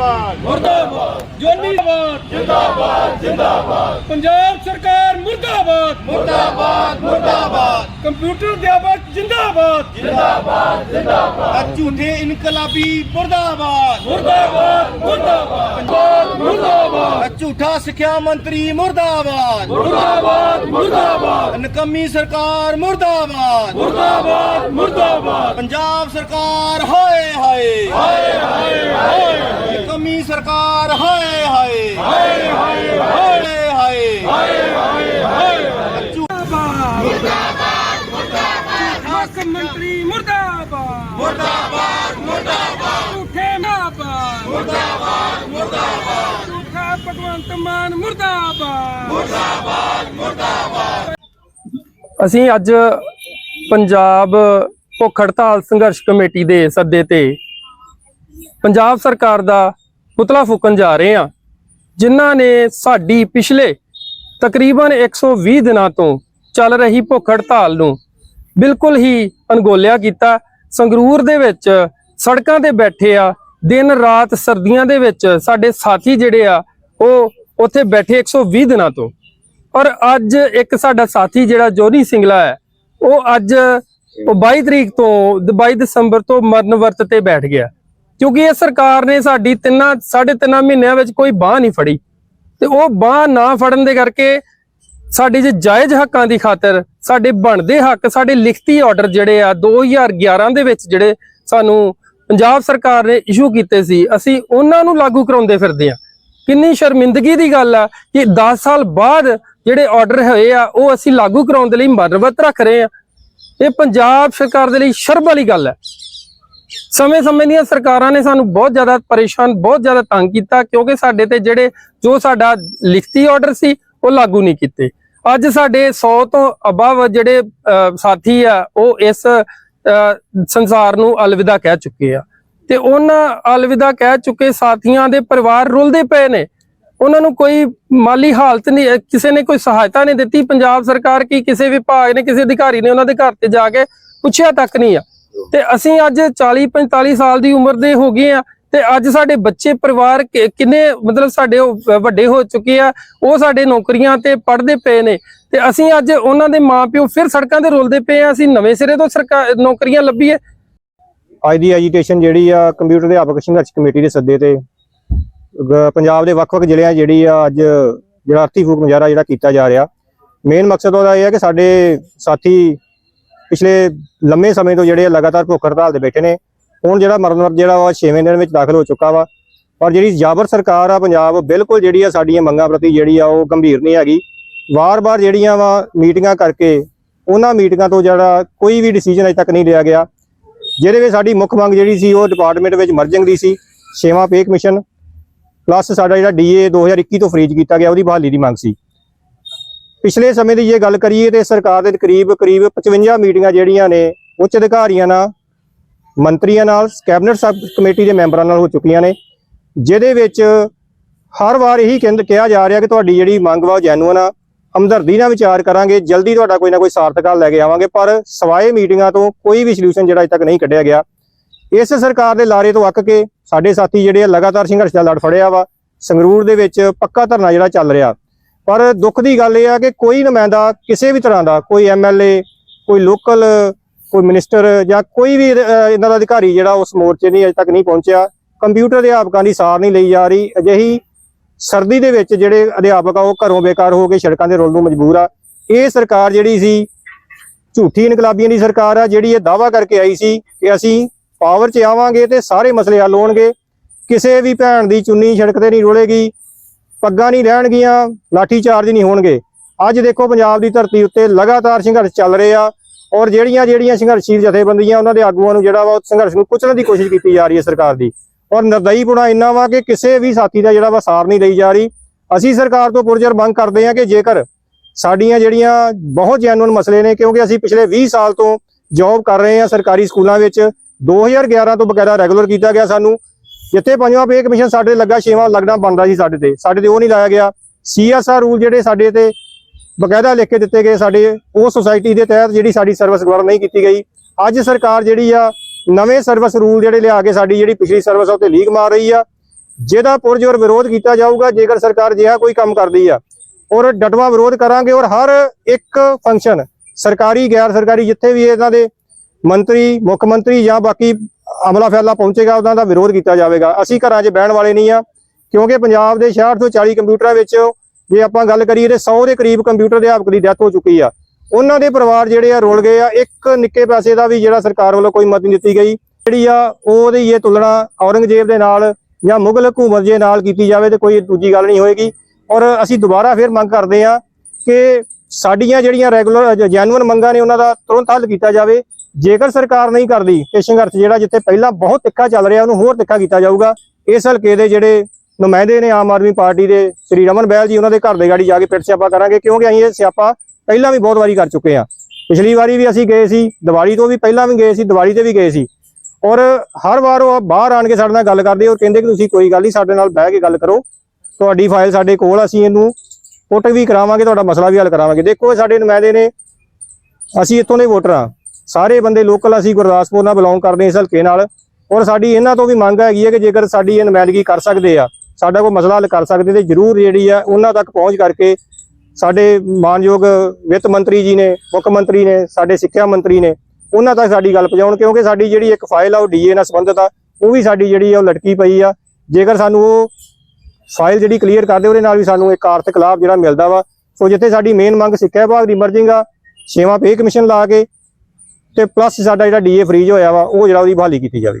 ਮੁਰਦਾਬਾਦ। ਮੁਰਦਾਬਾਦ। ਜੋਨੀਬਾਦ ਜਿੰਦਾਬਾਦ ਜਿੰਦਾਬਾਦ। ਪੰਜਾਬ ਸਰਕਾਰ ਮੁਰਦਾਬਾਦ। ਮੁਰਦਾਬਾਦ ਮੁਰਦਾਬਾਦ। ਕੰਪਿਊਟਰ ਅਧਿਆਪਕ ਜਿੰਦਾਬਾਦ ਆਹ ਝੂਠੇ ਇਨਕਲਾਬੀ ਮੁਰਦਾਬਾਦ ਮੁਰਦਾਬਾਦ ਮੁਰਦਾਬਾਦ ਮੁਰਦਾਬਾਦ ਆਹ ਝੂਠਾ ਸਿੱਖਿਆ ਮੰਤਰੀ ਮੁਰਦਾਬਾਦ ਮੁਰਦਾਬਾਦ ਮੁਰਦਾਬਾਦ ਨਕਮੀ ਸਰਕਾਰ ਮੁਰਦਾਬਾਦ ਮੁਰਦਾਬਾਦ ਮੁਰਦਾਬਾਦ ਪੰਜਾਬ ਸਰਕਾਰ ਹਾਏ ਹਾਏ ਹਾਏ ਹਾਏ ਨਕਮੀ ਸਰਕਾਰ ਹਾਏ ਹਾਏ ਹਾਏ ਹਾਏ ਹਾਏ ਹਾਏ ਹਾਏ ਮੁਰਦਾਬਾਦ ਮੁਰਦਾਬਾਦ ਮੰਤਰੀ ਮੁਰਦਾਬਾਦ। ਮੁਰਦਾਬਾਦ ਮੁਰਦਾਬਾਦ। ਝੂਠੇ ਨਾਬਾਦ। ਮੁਰਦਾਬਾਦ ਮੁਰਦਾਬਾਦ। ਝੂਠਾ ਭਗਵੰਤ ਮਾਨ ਮੁਰਦਾਬਾਦ। ਅਸੀਂ ਅੱਜ ਪੰਜਾਬ ਭੁੱਖ ਹੜਤਾਲ ਸੰਘਰਸ਼ ਕਮੇਟੀ ਦੇ ਸੱਦੇ ਤੇ ਪੰਜਾਬ ਸਰਕਾਰ ਦਾ ਪੁਤਲਾ ਫੂਕਣ ਜਾ ਰਹੇ ਹਾਂ ਜਿਨ੍ਹਾਂ ਨੇ ਸਾਡੀ ਪਿਛਲੇ ਤਕਰੀਬਨ 120 ਦਿਨਾਂ ਤੋਂ ਚੱਲ ਰਹੀ ਭੁੱਖ ਹੜਤਾਲ ਨੂੰ ਬਿਲਕੁਲ ਹੀ ਅਣਗੋਲਿਆ ਕੀਤਾ। ਸੰਗਰੂਰ ਦੇ ਵਿੱਚ ਸੜਕਾਂ ਤੇ ਬੈਠੇ ਆ। ਦਿਨ ਰਾਤ ਸਰਦੀਆਂ ਦੇ ਵਿੱਚ ਸਾਡੇ ਸਾਥੀ ਜਿਹੜੇ ਆ, ਉਹ ਉੱਥੇ ਬੈਠੇ 120 ਦਿਨਾਂ ਤੋਂ। ਔਰ ਅੱਜ ਇੱਕ ਸਾਡਾ ਸਾਥੀ ਜਿਹੜਾ ਜੋਨੀ ਸਿੰਗਲਾ ਹੈ, ਉਹ ਅੱਜ ਉਹ 22 ਤਰੀਕ ਤੋਂ 22 ਦਸੰਬਰ ਤੋਂ ਮਰਨ ਵਰਤ ਤੇ ਬੈਠ ਗਿਆ। ਕਿਉਂਕਿ ਇਹ ਸਰਕਾਰ ਨੇ ਸਾਡੀ ਤਿੰਨਾਂ, ਸਾਢੇ ਤਿੰਨਾਂ ਮਹੀਨਿਆਂ ਵਿੱਚ ਕੋਈ ਬਾਹ ਨਹੀਂ ਫੜੀ। ਤੇ ਉਹ ਬਾਹ ਨਾ ਫੜਨ ਦੇ ਕਰਕੇ ਸਾਡੇ ਜੇ ਜਾਇਜ਼ ਹੱਕਾਂ ਦੀ ਖਾਤਰ ਸਾਡੇ ਬਣਦੇ ਹੱਕ, ਸਾਡੇ ਲਿਖਤੀ ਆਰਡਰ ਜਿਹੜੇ ਆ 2011 ਦੇ ਵਿੱਚ ਜਿਹੜੇ ਸਾਨੂੰ ਪੰਜਾਬ ਸਰਕਾਰ ਨੇ ਇਸ਼ੂ ਕੀਤੇ ਸੀ, ਅਸੀਂ ਉਹਨਾਂ ਨੂੰ ਲਾਗੂ ਕਰਾਉਂਦੇ ਫਿਰਦੇ ਆ ਕਿੰਨੀ ਸ਼ਰਮਿੰਦਗੀ ਦੀ ਗੱਲ ਆ ਕਿ 10 ਸਾਲ ਬਾਅਦ ਜਿਹੜੇ ਆਰਡਰ ਹੋਏ ਆ, ਉਹ ਅਸੀਂ ਲਾਗੂ ਕਰਾਉਣ ਦੇ ਲਈ ਮਰਵਤ ਰੱਖ ਰਹੇ ਆ ਇਹ ਪੰਜਾਬ ਸਰਕਾਰ ਦੇ ਲਈ ਸ਼ਰਮ ਵਾਲੀ ਗੱਲ ਹੈ। ਸਮੇਂ-ਸਮੇਂ ਦੀਆਂ ਸਰਕਾਰਾਂ ਨੇ ਸਾਨੂੰ ਬਹੁਤ ਜ਼ਿਆਦਾ ਪਰੇਸ਼ਾਨ, ਬਹੁਤ ਜ਼ਿਆਦਾ ਤੰਗ ਕੀਤਾ ਕਿਉਂਕਿ ਸਾਡੇ ਤੇ ਜਿਹੜੇ ਜੋ ਸਾਡਾ ਲਿਖਤੀ ਆਰਡਰ ਸੀ, ਉਹ ਲਾਗੂ ਨਹੀਂ ਕੀਤੇ। ਅੱਜ ਸਾਡੇ 100 ਤੋਂ ਅਬਵ ਜਿਹੜੇ ਸਾਥੀ ਆ, ਉਹ ਇਸ ਸੰਸਾਰ ਨੂੰ ਅਲਵਿਦਾ ਕਹਿ ਚੁੱਕੇ ਆ। ਤੇ ਉਹਨਾਂ ਅਲਵਿਦਾ ਕਹਿ ਚੁੱਕੇ ਸਾਥੀਆਂ ਦੇ ਪਰਿਵਾਰ ਰੁਲਦੇ ਪਏ ਨੇ। ਉਹਨਾਂ ਨੂੰ ਕੋਈ ਮਾਲੀ ਹਾਲਤ ਨਹੀਂ ਕਿਸੇ ਨੇ ਕੋਈ ਸਹਾਇਤਾ ਨਹੀਂ ਦਿੱਤੀ। ਪੰਜਾਬ ਸਰਕਾਰ ਕੀ ਕਿਸੇ ਵਿਭਾਗ ਨੇ, ਕਿਸੇ ਅਧਿਕਾਰੀ ਨੇ ਉਹਨਾਂ ਦੇ ਘਰ ਤੇ ਜਾ ਕੇ ਪੁੱਛਿਆ ਤੱਕ ਨਹੀਂ ਆ। ਤੇ ਅਸੀਂ ਅੱਜ 40 45 ਸਾਲ ਦੀ ਉਮਰ ਦੇ ਹੋ ਗਏ ਆ। ਤੇ ਅੱਜ ਸਾਡੇ ਬੱਚੇ ਪਰਿਵਾਰ ਕਿੰਨੇ ਮਤਲਬ ਸਾਡੇ ਉਹ ਵੱਡੇ ਹੋ ਚੁੱਕੇ ਆ, ਉਹ ਸਾਡੇ ਨੌਕਰੀਆਂ ਤੇ ਪੜ੍ਹਦੇ ਪਏ ਨੇ ਤੇ ਅਸੀਂ ਅੱਜ ਉਹਨਾਂ ਦੇ ਮਾਪਿਓ ਫਿਰ ਸੜਕਾਂ ਤੇ ਰੋਲਦੇ ਪਏ ਆ, ਅਸੀਂ ਨਵੇਂ ਸਿਰੇ ਤੋਂ ਸਰਕਾਰ ਨੌਕਰੀਆਂ ਲੱਭੀਏ। ਅੱਜ ਦੀ ਐਜੀਟੇਸ਼ਨ ਜਿਹੜੀ ਆ ਕੰਪਿਊਟਰ ਅਧਿਆਪਕ ਸੰਘਰਸ਼ ਕਮੇਟੀ ਦੇ ਸੱਦੇ ਤੇ ਪੰਜਾਬ ਦੇ ਵੱਖ-ਵੱਖ ਜ਼ਿਲ੍ਹਿਆਂ ਜਿਹੜੀ ਆ, ਅੱਜ ਜਿਹੜਾ ਅਰਥੀ ਫੂਕ ਮੁਜ਼ਾਹਰਾ ਜਿਹੜਾ ਕੀਤਾ ਜਾ ਰਿਹਾ। ਮੇਨ ਮਕਸਦ ਉਹਦਾ ਇਹ ਹੈ ਕਿ ਸਾਡੇ ਸਾਥੀ ਪਿਛਲੇ ਲੰਮੇ ਸਮੇਂ ਤੋਂ ਜਿਹੜੇ ਲਗਾਤਾਰ ਭੁੱਖ ਹੜਤਾਲ ਦੇ ਬੈਠੇ ਨੇ ਹੁਣ ਜਿਹੜਾ ਮਰਨ ਵਰਤ ਜਿਹੜਾ ਵਾ 6ਵੇਂ ਦਿਨ ਵਿੱਚ ਦਾਖਲ ਹੋ ਚੁੱਕਾ ਵਾ। ਪਰ ਜਿਹੜੀ ਜਾਬਰ ਸਰਕਾਰ ਆ ਪੰਜਾਬ ਬਿਲਕੁਲ ਜਿਹੜੀ ਆ ਸਾਡੀਆਂ ਮੰਗਾਂ ਪ੍ਰਤੀ ਜਿਹੜੀ ਆ ਉਹ ਗੰਭੀਰ ਨਹੀਂ ਹੈਗੀ। ਵਾਰ-ਵਾਰ ਜਿਹੜੀਆਂ ਵਾ ਮੀਟਿੰਗਾਂ ਕਰਕੇ ਉਹਨਾਂ ਮੀਟਿੰਗਾਂ ਤੋਂ ਜਿਹੜਾ ਕੋਈ ਵੀ ਡਿਸੀਜਨ ਅਜੇ ਤੱਕ ਨਹੀਂ ਲਿਆ ਗਿਆ। ਜਿਹਦੇ ਵਿੱਚ ਸਾਡੀ ਮੁੱਖ ਮੰਗ ਜਿਹੜੀ ਸੀ ਉਹ ਡਿਪਾਰਟਮੈਂਟ ਵਿੱਚ ਮਰਜਿੰਗ ਦੀ ਸੀ, ਛੇਵਾਂ ਪੇ ਕਮਿਸ਼ਨ ਪਲੱਸ ਸਾਡਾ ਜਿਹੜਾ ਡੀਏ 2021 ਤੋਂ ਫਰੀਜ ਕੀਤਾ ਗਿਆ, ਉਹਦੀ ਬਹਾਲੀ ਦੀ ਮੰਗ ਸੀ। ਪਿਛਲੇ ਸਮੇਂ ਦੀ ਜੇ ਗੱਲ ਕਰੀਏ ਤੇ ਸਰਕਾਰ ਦੇ ਕਰੀਬ ਕਰੀਬ 55 ਮੀਟਿੰਗਾਂ ਜਿਹੜੀਆਂ ਨੇ, ਉੱਚ ਅਧਿਕਾਰੀਆਂ ਨਾਲ ਮੰਤਰੀਆਂ ਨਾਲ, ਕੈਬਨਿਟ ਸਬ ਕਮੇਟੀ ਦੇ ਮੈਂਬਰਾਂ ਨਾਲ ਹੋ ਚੁੱਕੀਆਂ ਨੇ, ਜਿਹਦੇ ਵਿੱਚ ਹਰ ਵਾਰ ਇਹੀ ਕਹਿੰਦ, ਕਿਹਾ ਜਾ ਰਿਹਾ ਕਿ ਤੁਹਾਡੀ ਜਿਹੜੀ ਮੰਗ ਵਾ ਉਹ ਜੈਨੂਅਨ ਆ। ਹਮਦਰਦੀ ਨਾਲ ਵਿਚਾਰ ਕਰਾਂਗੇ, ਜਲਦੀ ਤੁਹਾਡਾ ਕੋਈ ਨਾ ਕੋਈ ਸਾਰਥਕ ਹੱਲ ਲੈ ਕੇ ਆਵਾਂਗੇ, ਪਰ ਸਵਾਏ ਮੀਟਿੰਗਾਂ ਤੋਂ ਕੋਈ ਵੀ ਸੋਲੂਸ਼ਨ ਜਿਹੜਾ ਅਜੇ ਤੱਕ ਨਹੀਂ ਕੱਢਿਆ ਗਿਆ। ਇਸ ਸਰਕਾਰ ਦੇ ਲਾਰੇ ਤੋਂ ਅੱਕ ਕੇ ਸਾਡੇ ਸਾਥੀ ਜਿਹੜੇ ਆ ਲਗਾਤਾਰ ਸੰਘਰਸ਼ ਦਾ ਲੜ ਫੜਿਆ ਵਾ, ਸੰਗਰੂਰ ਦੇ ਵਿੱਚ ਪੱਕਾ ਧਰਨਾ ਜਿਹੜਾ ਚੱਲ ਰਿਹਾ। ਪਰ ਦੁੱਖ ਦੀ ਗੱਲ ਇਹ ਆ ਕਿ ਕੋਈ ਨੁਮਾਇੰਦਾ ਕਿਸੇ ਵੀ ਤਰ੍ਹਾਂ ਦਾ, ਕੋਈ ਐਮਐਲਏ ਕੋਈ ਲੋਕਲ ਕੋਈ ਮਿਨਿਸਟਰ ਜਾਂ ਕੋਈ ਵੀ ਇਹਨਾਂ ਦਾ ਅਧਿਕਾਰੀ ਜਿਹੜਾ ਉਸ ਮੋਰਚੇ ਦੀ ਅਜੇ ਤੱਕ ਨਹੀਂ ਪਹੁੰਚਿਆ ਕੰਪਿਊਟਰ ਅਧਿਆਪਕਾਂ ਦੀ ਸਾਰ ਨਹੀਂ ਲਈ ਜਾ ਰਹੀ, ਅਜਿਹੀ ਸਰਦੀ ਦੇ ਵਿੱਚ ਜਿਹੜੇ ਅਧਿਆਪਕ ਆ ਉਹ ਘਰੋਂ ਬੇਕਾਰ ਹੋ ਕੇ ਸੜਕਾਂ ਦੇ ਰੋਲਣ ਨੂੰ ਮਜਬੂਰ ਆ। ਇਹ ਸਰਕਾਰ ਜਿਹੜੀ ਸੀ, ਝੂਠੀ ਇਨਕਲਾਬੀਆਂ ਦੀ ਸਰਕਾਰ ਆ, ਜਿਹੜੀ ਇਹ ਦਾਵਾ ਕਰਕੇ ਆਈ ਸੀ ਕਿ ਅਸੀਂ ਪਾਵਰ 'ਚ ਆਵਾਂਗੇ ਤੇ ਸਾਰੇ ਮਸਲੇ ਹੱਲ ਹੋਣਗੇ। ਕਿਸੇ ਵੀ ਭੈਣ ਦੀ ਚੁੰਨੀ ਸੜਕ ਤੇ ਨਹੀਂ ਰੋਲੇਗੀ, ਪੱਗਾਂ ਨਹੀਂ ਰਹਿਣਗੀਆਂ ਲਾਠੀ ਚਾਰਜ ਨਹੀਂ ਹੋਣਗੇ। ਅੱਜ ਦੇਖੋ ਪੰਜਾਬ ਦੀ ਧਰਤੀ ਉੱਤੇ ਲਗਾਤਾਰ ਸੰਘਰਸ਼ ਚੱਲ ਰਹੇ ਆ। ਔਰ ਜਿਹੜੀਆਂ ਜਿਹੜੀਆਂ ਸੰਘਰਸ਼ੀਲ ਜਥੇਬੰਦੀਆਂ ਉਹਨਾਂ ਦੇ ਆਗੂਆਂ ਨੂੰ ਜਿਹੜਾ ਵਾ ਉਹ ਸੰਘਰਸ਼ ਨੂੰ ਕੁਚਲਣ ਦੀ ਕੋਸ਼ਿਸ਼ ਕੀਤੀ ਜਾ ਰਹੀ ਹੈ ਸਰਕਾਰ ਦੀ। ਔਰ ਨਿਰਦਈਪੁਣਾ ਇੰਨਾ ਵਾ ਕਿ ਕਿਸੇ ਵੀ ਸਾਥੀ ਦਾ ਜਿਹੜਾ ਵਾ ਸਾਰ ਨਹੀਂ ਲਈ ਜਾ ਰਹੀ। ਅਸੀਂ ਸਰਕਾਰ ਤੋਂ ਪੁਰਜਰ ਮੰਗ ਕਰਦੇ ਹਾਂ ਕਿ ਜੇਕਰ ਸਾਡੀਆਂ ਜਿਹੜੀਆਂ ਬਹੁਤ ਜੈਨੂਨ ਮਸਲੇ ਨੇ, ਕਿਉਂਕਿ ਅਸੀਂ ਪਿਛਲੇ 20 ਸਾਲ ਤੋਂ ਜੌਬ ਕਰ ਰਹੇ ਹਾਂ ਸਰਕਾਰੀ ਸਕੂਲਾਂ ਵਿੱਚ 2011 ਤੋਂ ਬਕਾਇਦਾ ਰੈਗੂਲਰ ਕੀਤਾ ਗਿਆ ਸਾਨੂੰ। ਜਿੱਥੇ ਪੰਜਵਾਂ ਪੇ ਕਮਿਸ਼ਨ ਸਾਡੇ ਲੱਗਾ, ਛੇਵਾਂ ਲੱਗਣਾ ਬਣਦਾ ਸੀ ਸਾਡੇ ਤੇ। ਸਾਡੇ ਤੇ ਉਹ ਨਹੀਂ ਲਾਇਆ ਗਿਆ। ਸੀਐਸਆਰ ਰੂਲ ਜਿਹੜੇ ਸਾਡੇ ਤੇ ਬਕਾਇਦਾ ਲਿਖ ਕੇ ਦਿੱਤੇ ਗਏ ਸਾਡੇ, ਉਹ ਸੁਸਾਇਟੀ ਦੇ ਤਹਿਤ ਜਿਹੜੀ ਸਾਡੀ ਸਰਵਿਸ ਦੁਆਰਾ ਨਹੀਂ ਕੀਤੀ ਗਈ। ਅੱਜ ਸਰਕਾਰ ਜਿਹੜੀ ਆ, ਨਵੇਂ ਸਰਵਿਸ ਰੂਲ ਜਿਹੜੇ ਲਿਆ ਕੇ ਸਾਡੀ ਜਿਹੜੀ ਪਿਛਲੀ ਸਰਵਿਸ ਆ ਉਹ ਲੀਕ ਮਾਰ ਰਹੀ ਆ। ਜਿਹਦਾ ਪੁਰਜੋਰ ਵਿਰੋਧ ਕੀਤਾ ਜਾਊਗਾ, ਜੇਕਰ ਸਰਕਾਰ ਜਿਹਾ ਕੋਈ ਕੰਮ ਕਰਦੀ ਆ। ਔਰ ਡਟਵਾ ਵਿਰੋਧ ਕਰਾਂਗੇ ਔਰ ਹਰ ਇੱਕ ਫੰਕਸ਼ਨ ਸਰਕਾਰੀ, ਗੈਰ ਸਰਕਾਰੀ, ਜਿੱਥੇ ਵੀ ਇਹਨਾਂ ਦੇ ਮੰਤਰੀ, ਮੁੱਖ ਮੰਤਰੀ ਜਾਂ ਬਾਕੀ ਅਮਲਾ ਫੈਲਾ ਪਹੁੰਚੇਗਾ, ਉਹਨਾਂ ਦਾ ਵਿਰੋਧ ਕੀਤਾ ਜਾਵੇਗਾ। ਅਸੀਂ ਘਰਾਂ 'ਚ ਬਹਿਣ ਵਾਲੇ ਨਹੀਂ ਆ, ਕਿਉਂਕਿ ਪੰਜਾਬ ਦੇ 66 ਤੋਂ 40 ਕੰਪਿਊਟਰਾਂ ਵਿੱਚ ਜੇ ਆਪਾਂ ਗੱਲ ਕਰੀਏ ਤੇ 100 ਦੇ ਕਰੀਬ ਕੰਪਿਊਟਰ ਅਧਿਆਪਕ ਦੀ ਡੈਥ ਹੋ ਚੁੱਕੀ ਆ, ਉਹਨਾਂ ਦੇ ਪਰਿਵਾਰ ਜਿਹੜੇ ਆ ਰੁਲ ਗਏ ਆ। ਇੱਕ ਨਿੱਕੇ ਪੈਸੇ ਦਾ ਵੀ ਜਿਹੜਾ ਸਰਕਾਰ ਵੱਲੋਂ ਕੋਈ ਮਦਦ ਨਹੀਂ ਦਿੱਤੀ ਗਈ। ਜਿਹੜੀ ਆ ਉਹਦੀ ਇਹ ਤੁਲਨਾ ਔਰੰਗਜ਼ੇਬ ਦੇ ਨਾਲ ਜਾਂ ਮੁਗਲ ਹਕੂਮਤ ਦੇ ਨਾਲ ਕੀਤੀ ਜਾਵੇ ਤੇ ਕੋਈ ਦੂਜੀ ਗੱਲ ਨਹੀਂ ਹੋਏਗੀ। ਔਰ ਅਸੀਂ ਦੁਬਾਰਾ ਫਿਰ ਮੰਗ ਕਰਦੇ ਆ ਕਿ ਸਾਡੀਆਂ ਜਿਹੜੀਆਂ ਰੈਗੂਲਰ ਜੈਨੂਅਨ ਮੰਗਾਂ ਨੇ ਉਹਨਾਂ ਦਾ ਤੁਰੰਤ ਹੱਲ ਕੀਤਾ ਜਾਵੇ। ਜੇਕਰ ਸਰਕਾਰ ਨਹੀਂ ਕਰਦੀ ਤੇ ਸੰਘਰਸ਼ ਜਿਹੜਾ ਜਿੱਥੇ ਪਹਿਲਾਂ ਬਹੁਤ ਤਿੱਖਾ ਚੱਲ ਰਿਹਾ, ਉਹਨੂੰ ਹੋਰ ਤਿੱਖਾ ਕੀਤਾ ਜਾਊਗਾ। ਇਸ ਹਲਕੇ ਦੇ ਜਿਹੜੇ ਨੁਮਾਇੰਦੇ ਨੇ ਆਮ ਆਦਮੀ ਪਾਰਟੀ ਦੇ ਸ੍ਰੀ ਰਮਨ ਬਹਿਲ ਜੀ, ਉਹਨਾਂ ਦੇ ਘਰ ਦੇ ਗਾੜੀ ਜਾ ਕੇ ਫਿਰ ਸਿਆਪਾ ਕਰਾਂਗੇ, ਕਿਉਂਕਿ ਅਸੀਂ ਇਹ ਸਿਆਪਾ ਪਹਿਲਾਂ ਵੀ ਬਹੁਤ ਵਾਰੀ ਕਰ ਚੁੱਕੇ ਆ ਪਿਛਲੀ ਵਾਰੀ ਵੀ ਅਸੀਂ ਗਏ ਸੀ, ਦੀਵਾਲੀ ਤੋਂ ਵੀ ਪਹਿਲਾਂ ਵੀ ਗਏ ਸੀ, ਦੀਵਾਲੀ ਤੇ ਵੀ ਗਏ ਸੀ। ਔਰ ਹਰ ਵਾਰ ਉਹ ਬਾਹਰ ਆਣ ਕੇ ਸਾਡੇ ਨਾਲ ਗੱਲ ਕਰਦੇ ਔਰ ਕਹਿੰਦੇ ਕਿ ਤੁਸੀਂ ਕੋਈ ਗੱਲ ਨਹੀਂ, ਸਾਡੇ ਨਾਲ ਬਹਿ ਕੇ ਗੱਲ ਕਰੋ। ਤੁਹਾਡੀ ਫਾਈਲ ਸਾਡੇ ਕੋਲ, ਅਸੀਂ ਇਹਨੂੰ ਪੁੱਟ ਵੀ ਕਰਾਵਾਂਗੇ, ਤੁਹਾਡਾ ਮਸਲਾ ਵੀ ਹੱਲ ਕਰਾਵਾਂਗੇ। ਦੇਖੋ, ਇਹ ਸਾਡੇ ਨੁਮਾਇੰਦੇ ਨੇ, ਅਸੀਂ ਇੱਥੋਂ ਦੇ ਵੋਟਰ ਆ ਸਾਰੇ ਬੰਦੇ ਲੋਕਲ ਅਸੀਂ ਗੁਰਦਾਸਪੁਰ ਨਾਲ ਬਿਲੋਂਗ ਕਰਦੇ ਇਸ ਹਲਕੇ ਨਾਲ। ਔਰ ਸਾਡੀ ਇਹਨਾਂ ਤੋਂ ਵੀ ਮੰਗ ਹੈਗੀ ਹੈ ਕਿ ਜੇਕਰ ਸਾਡੀ ਇਹ ਨੁਮਾਇੰਦਗੀ ਕਰ ਸਕਦੇ ਆ ਸਾਡਾ ਕੋਈ ਮਸਲਾ ਹੱਲ ਕਰ ਸਕਦੇ ਤੇ ਜਰੂਰ ਜਿਹੜੀ ਆ ਉਹਨਾਂ ਤੱਕ ਪਹੁੰਚ ਕਰਕੇ ਸਾਡੇ ਮਾਨਯੋਗ ਵਿੱਤ ਮੰਤਰੀ ਜੀ ਨੇ, ਮੁੱਖ ਮੰਤਰੀ ਨੇ, ਸਾਡੇ ਸਿੱਖਿਆ ਮੰਤਰੀ ਨੇ, ਉਹਨਾਂ ਤੱਕ ਸਾਡੀ ਗੱਲ ਪਹੁੰਚਾਉਣ, ਕਿਉਂਕਿ ਸਾਡੀ ਜਿਹੜੀ ਇੱਕ ਫਾਈਲ ਆ ਉਹ ਡੀਏ ਨਾਲ ਸੰਬੰਧਿਤ ਆ, ਉਹ ਵੀ ਸਾਡੀ ਜਿਹੜੀ ਆ ਉਹ ਲਟਕੀ ਪਈ ਆ। ਜੇਕਰ ਸਾਨੂੰ ਉਹ ਫਾਈਲ ਜਿਹੜੀ ਕਲੀਅਰ ਕਰਦੇ ਉਹਦੇ ਨਾਲ ਵੀ ਸਾਨੂੰ ਇੱਕ ਆਰਥਿਕ ਲਾਭ ਜਿਹੜਾ ਮਿਲਦਾ ਵਾ। ਸੋ ਜਿੱਥੇ ਸਾਡੀ ਮੇਨ ਮੰਗ ਸਿੱਖਿਆ ਵਿਭਾਗ ਦੀ ਮਰਜਿੰਗ ਆ, ਛੇਵਾਂ ਪੇ ਕਮਿਸ਼ਨ ਲਾ ਕੇ ਤੇ ਪਲੱਸ ਸਾਡਾ ਜਿਹੜਾ ਡੀਏ ਫ੍ਰੀਜ ਹੋਇਆ ਵਾ, ਉਹ ਜਿਹੜਾ ਉਹਦੀ ਬਹਾਲੀ ਕੀਤੀ ਜਾਵੇ।